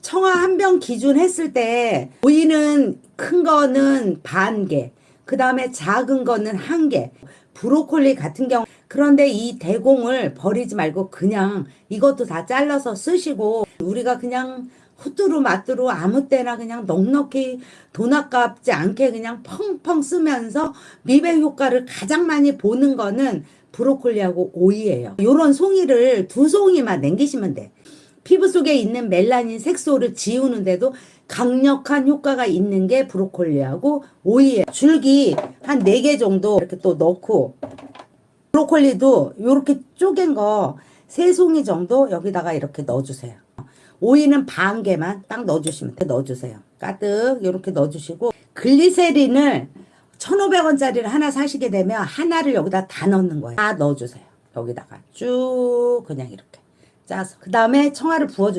청아 한 병 기준 했을 때 오이는 큰 거는 반 개, 그 다음에 작은 거는 한 개. 브로콜리 같은 경우 그런데 이 대공을 버리지 말고 그냥 이것도 다 잘라서 쓰시고 우리가 그냥 후뚜루 마뚜루 아무 때나 그냥 넉넉히 돈 아깝지 않게 그냥 펑펑 쓰면서 미백 효과를 가장 많이 보는 거는 브로콜리하고 오이예요. 요런 송이를 두 송이만 남기시면 돼. 피부 속에 있는 멜라닌 색소를 지우는데도 강력한 효과가 있는 게 브로콜리하고 오이예요. 줄기 한네개 정도 이렇게 또 넣고 브로콜리도 이렇게 쪼갠 거세 송이 정도 여기다가 이렇게 넣어주세요. 오이는 반 개만 딱 넣어주시면 돼. 넣어주세요. 가득 이렇게 넣어주시고 글리세린을 1,500원짜리를 하나 사시게 되면 하나를 여기다 다 넣는 거예요. 다 넣어주세요. 여기다가 쭉 그냥 이렇게 짜서 그 다음에 청아를 부어주세요.